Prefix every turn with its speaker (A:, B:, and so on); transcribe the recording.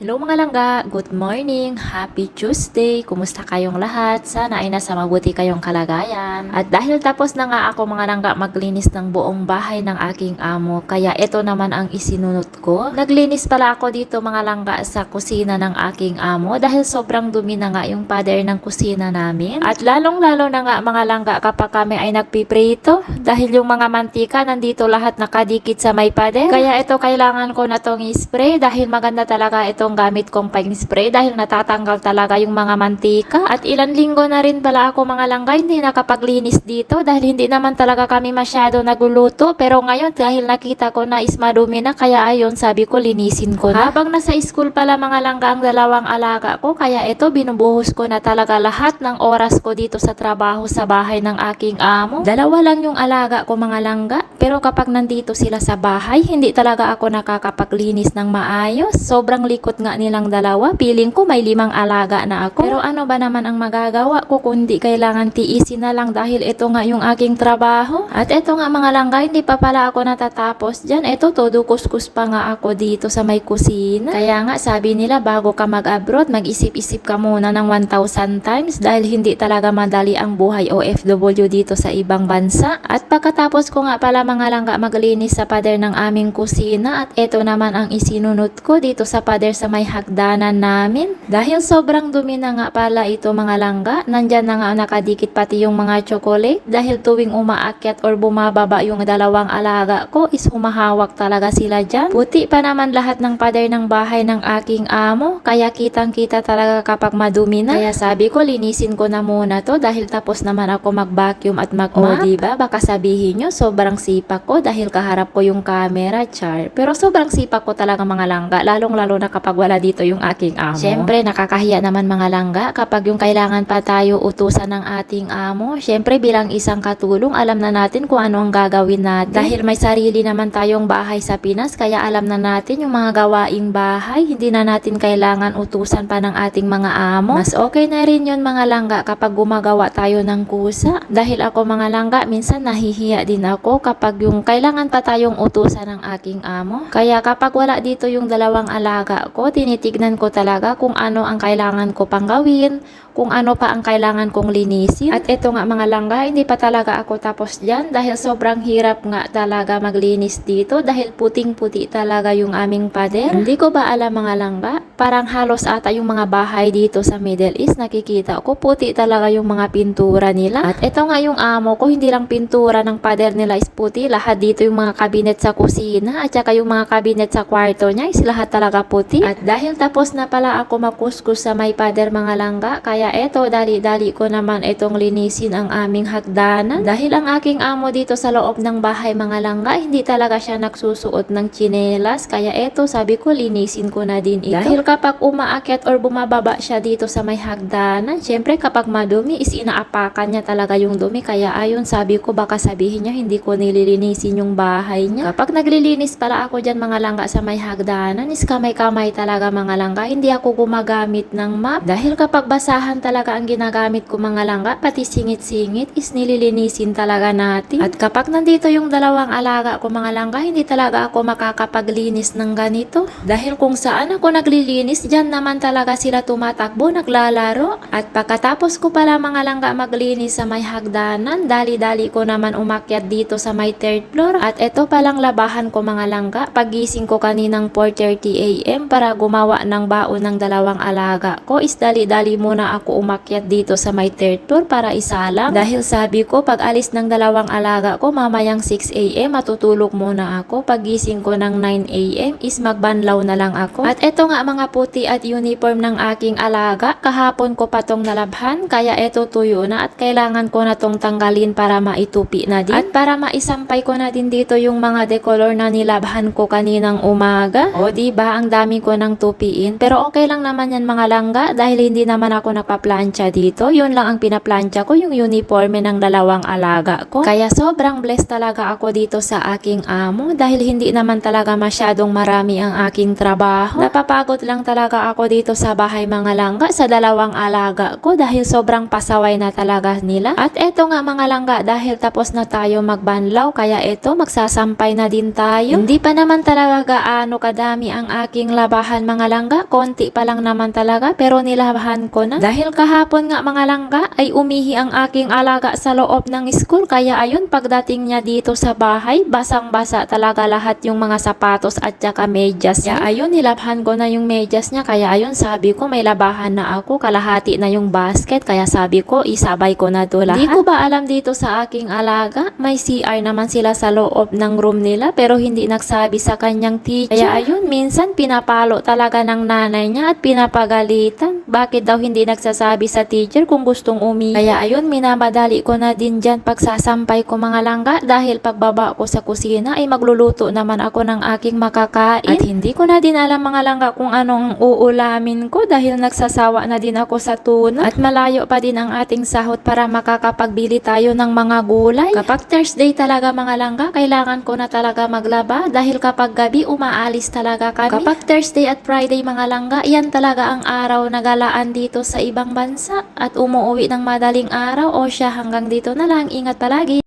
A: Hello mga langga, good morning, happy Tuesday, kumusta kayong lahat? Sana ay nasa mabuti kayong kalagayan. At dahil tapos na nga ako mga langga maglinis ng buong bahay ng aking amo, kaya ito naman ang isinunod ko. Naglinis pala ako dito mga langga sa kusina ng aking amo dahil sobrang dumi na nga yung pader ng kusina namin. At lalong lalo na nga mga langga kapag kami ay nagpiprito dahil yung mga mantika nandito lahat nakadikit sa may pader. Kaya ito kailangan ko na tong spray dahil maganda talaga itong gamit kong pine spray dahil natatanggal talaga yung mga mantika. At ilan linggo na rin pala ako mga langga hindi nakapaglinis dito dahil hindi naman talaga kami masyado naguluto. Pero ngayon dahil nakita ko na is madumi na kaya ayun sabi ko linisin ko na. Habang nasa school pala mga langga ang dalawang alaga ko kaya ito binubuhos ko na talaga lahat ng oras ko dito sa trabaho sa bahay ng aking amo. Dalawa lang yung alaga ko mga langga pero kapag nandito sila sa bahay hindi talaga ako nakakapaglinis ng maayos. Sobrang likot nga nilang dalawa. Piling ko may limang alaga na ako. Pero ano ba naman ang magagawa ko kundi kailangan tiisin na lang dahil ito nga yung aking trabaho. At ito nga mga langga, hindi pa pala ako natatapos dyan. Ito todo kuskus pa nga ako dito sa may kusina. Kaya nga sabi nila bago ka mag-abroad, mag-isip-isip ka muna ng 1,000 times dahil hindi talaga madali ang buhay OFW dito sa ibang bansa. At pagkatapos ko nga pala mga langga maglinis sa pader ng aming kusina at ito naman ang isinunod ko dito sa pader sa may hagdanan namin. Dahil sobrang dumi na nga pala ito mga langga, nandyan na nga nakadikit pati yung mga chocolate dahil tuwing umaakyat or bumababa yung dalawang alaga ko is humahawak talaga sila dyan. Puti pa naman lahat ng pader ng bahay ng aking amo, kaya kitang kita talaga kapag madumi na. Kaya sabi ko linisin ko na muna to dahil tapos naman ako mag-vacuum at mag-mop. O diba, baka sabihin nyo sobrang sipak ko dahil kaharap ko yung camera, char. Pero sobrang sipak ko talaga mga langga, lalong lalo na kapag wala dito yung aking amo. Siyempre, nakakahiya naman mga langga kapag yung kailangan pa tayo utusan ng ating amo. Siyempre, bilang isang katulong, alam na natin kung ano ang gagawin natin. Dahil may sarili naman tayong bahay sa Pinas, kaya alam na natin yung mga gawaing bahay. Hindi na natin kailangan utusan pa ng ating mga amo. Mas okay na rin yun mga langga kapag gumagawa tayo ng kusa. Dahil ako mga langga, minsan nahihiya din ako kapag yung kailangan pa tayong utusan ng aking amo. Kaya kapag wala dito yung dalawang alaga ko, tinitignan ko talaga kung ano ang kailangan ko pang gawin, kung ano pa ang kailangan kong linisin. At ito nga mga langga, hindi pa talaga ako tapos dyan dahil sobrang hirap nga talaga maglinis dito dahil puting-puti talaga yung aming pader. Hindi ko ba alam mga langga, parang halos ata yung mga bahay dito sa Middle East, nakikita ko puti talaga yung mga pintura nila. At ito nga yung amo ko, hindi lang pintura ng pader nila is puti, lahat dito yung mga kabinet sa kusina at saka yung mga kabinet sa kwarto niya is lahat talaga puti. At dahil tapos na pala ako makuskus sa may pader mga langga, kaya eto dali-dali ko naman itong linisin ang aming hagdanan. Dahil ang aking amo dito sa loob ng bahay mga langga, hindi talaga siya nagsusuot ng chinelas. Kaya eto sabi ko linisin ko na din ito. Dahil kapag umaakyat or bumababa siya dito sa may hagdanan, syempre kapag madumi is inaapakan niya talaga yung dumi. Kaya ayun sabi ko baka sabihin niya hindi ko nililinisin yung bahay niya. Kapag naglilinis pala ako dyan mga langga sa may hagdanan, is kamay-kamay talaga mga langga. Hindi ako gumagamit ng map. Dahil kapag basahan talaga ang ginagamit ko mga langga, pati singit-singit is nililinisin talaga natin. At kapag nandito yung dalawang alaga ko mga langga, hindi talaga ako makakapaglinis ng ganito. Dahil kung saan ako naglilinis, dyan naman talaga sila tumatakbo, naglalaro. At pagkatapos ko pala mga langga maglinis sa may hagdanan, dali-dali ko naman umakyat dito sa may third floor. At ito palang labahan ko mga langga, pagising ko kaninang 4.30 a.m. para gumawa ng baon ng dalawang alaga ko, is dali-dali muna ako umakyat dito sa may third floor para isalang. Dahil sabi ko, pag alis ng dalawang alaga ko, mamayang 6 a.m. matutulog muna ako. Pagising ko ng 9 a.m. is magbanlaw na lang ako. At ito nga mga puti at uniform ng aking alaga, kahapon ko pa tong nalabhan, kaya ito tuyo na at kailangan ko na tong tanggalin para maitupi na din. At para maisampay ko na din dito yung mga decolor na nilabhan ko kaninang umaga. O ba ang dami ko nang tupiin. Pero okay lang naman yan mga langga dahil hindi naman ako nagpa-plancha dito. Yun lang ang pinaplancha ko yung uniforme ng dalawang alaga ko. Kaya sobrang blessed talaga ako dito sa aking amo dahil hindi naman talaga masyadong marami ang aking trabaho. Napapagod lang talaga ako dito sa bahay mga langga sa dalawang alaga ko dahil sobrang pasaway na talaga nila. At eto nga mga langga dahil tapos na tayo magbanlaw kaya eto magsasampay na din tayo. Hindi pa naman talaga gaano kadami ang aking labahan mga langga, konti pa lang naman talaga pero nilabahan ko na. Dahil kahapon nga mga langga ay umihi ang aking alaga sa loob ng school kaya ayun pagdating niya dito sa bahay, basang-basa talaga lahat yung mga sapatos at saka medyas niya. Ayun nilabhan ko na yung medyas niya kaya ayun sabi ko may labahan na ako, kalahati na yung basket kaya sabi ko isabay ko na to lahat. Di ko ba alam dito sa aking alaga, may CR naman sila sa loob ng room nila pero hindi nagsabi sa kanyang teacher. Kaya ayun, minsan pinapalo talaga ng nanay niya at pinapagalitan. Bakit daw hindi nagsasabi sa teacher kung gustong umi? Kaya ayun, minamadali ko na din dyan pagsasampay ko mga langga dahil pagbaba ko sa kusina ay magluluto naman ako ng aking makakain. At hindi ko na din alam mga langga kung anong uulamin ko dahil nagsasawa na din ako sa tuna. At malayo pa din ang ating sahot para makakapagbili tayo ng mga gulay. Kapag Thursday talaga mga langga, kailangan ko na talaga maglaba dahil kapag gabi umaalis talaga kami. Kapag Thursday at Friday mga langga, yan talaga ang araw na galaan dito sa ibang bansa at umuwi ng madaling araw o siya hanggang dito na lang. Ingat palagi.